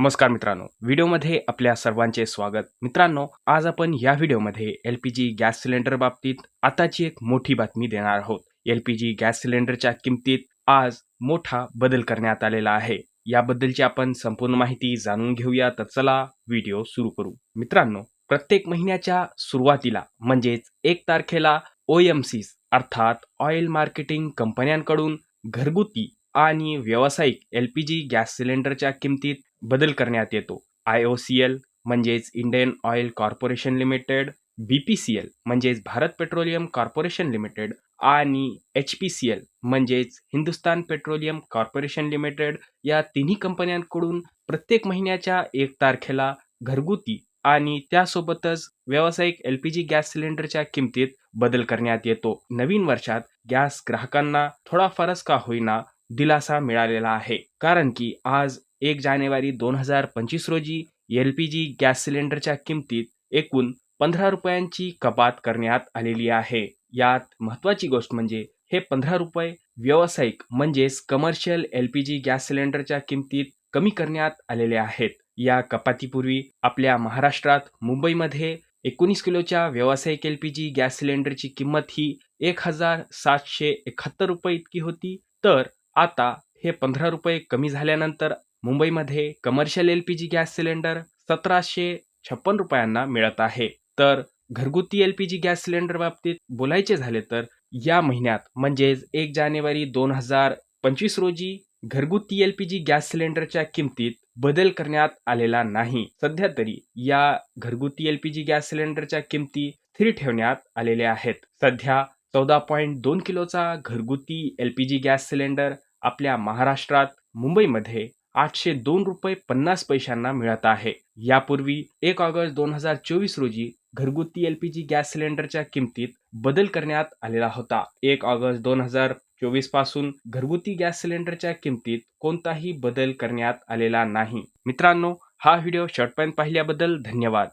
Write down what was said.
नमस्कार मित्रांनो. व्हिडिओमध्ये आपल्या सर्वांचे स्वागत. मित्रांनो आज आपण या व्हिडिओमध्ये L P G gas cylinder बाबतीत आताची एक मोठी बातमी देणार आहोत. एल पी जी गॅस सिलेंडरच्या किमतीत आज मोठा बदल करण्यात आलेला आहे. याबद्दलची आपण संपूर्ण माहिती जाणून घेऊया तर चला व्हिडिओ सुरू करू. मित्रांनो प्रत्येक महिन्याच्या सुरुवातीला म्हणजेच एक तारखेला ओ एम सी अर्थात ऑइल मार्केटिंग कंपन्यांकडून घरगुती आणि व्यावसायिक एल पी जी गॅस सिलेंडरच्या किमतीत बदल करण्यात येतो. आय ओ सी एल म्हणजेच Indian oil corporation limited B P C L म्हणजेच भारत पेट्रोलियम कॉर्पोरेशन लिमिटेड आणि एच पी सी एल म्हणजेच हिंदुस्तान पेट्रोलियम कॉर्पोरेशन लिमिटेड या तिन्ही कंपन्यांकडून प्रत्येक महिन्याच्या एक तारखेला घरगुती आणि त्यासोबतच व्यावसायिक एल पी जी गॅस सिलेंडरच्या किमतीत बदल करण्यात येतो. नवीन वर्षात गॅस ग्राहकांना थोडाफारच का होईना दिलासा मिळालेला आहे. कारण की आज एक जानेवारी दोन हजार पंचवीस रोजी एल पी जी गॅस सिलेंडरच्या किमतीत एकूण पंधरा रुपयांची कपात करण्यात आलेली आहे. यात महत्वाची गोष्ट म्हणजे हे पंधरा रुपये व्यावसायिक म्हणजेच commercial L P G gas सिलेंडरच्या किमतीत कमी करण्यात आलेले आहेत. या कपातीपूर्वी आपल्या महाराष्ट्रात मुंबईमध्ये एकोणीस किलोच्या व्यावसायिक एल पी जी गॅस सिलेंडरची किंमत ही एक हजार सातशे एकाहत्तर रुपये इतकी होती. तर आता हे पंधरा रुपये कमी झाल्यानंतर मुंबईमध्ये commercial L P G gas cylinder सतराशे छप्पन रुपयांना मिळत आहे. तर घरगुती L P G gas cylinder बाबतीत बोलायचे झाले तर या महिन्यात म्हणजेच एक जानेवारी दोन हजार पंचवीस रोजी घरगुती एल पी जी गॅस सिलेंडरच्या किमतीत बदल करण्यात आलेला नाही. सध्या तरी या घरगुती एल पी जी गॅस सिलेंडरच्या किमती स्थिर ठेवण्यात आलेल्या आहेत. सध्या चौदा पॉईंट दोन किलोचा घरगुती L P G gas cylinder आपल्या महाराष्ट्रात मुंबईमध्ये आठशे दोन रुपये पन्नास पैशांना मिळत आहे. यापूर्वी एक ऑगस्ट दोन हजार चोवीस रोजी घरगुती एल पी जी गॅस सिलेंडरच्या किमतीत बदल करण्यात आलेला होता. एक ऑगस्ट दोन हजार चोवीसपासून घरगुती गॅस सिलेंडरच्या किमतीत कोणताही बदल करण्यात आलेला नाही. मित्रांनो हा व्हिडिओ शॉर्टपर्यंत पाहिल्याबद्दल धन्यवाद.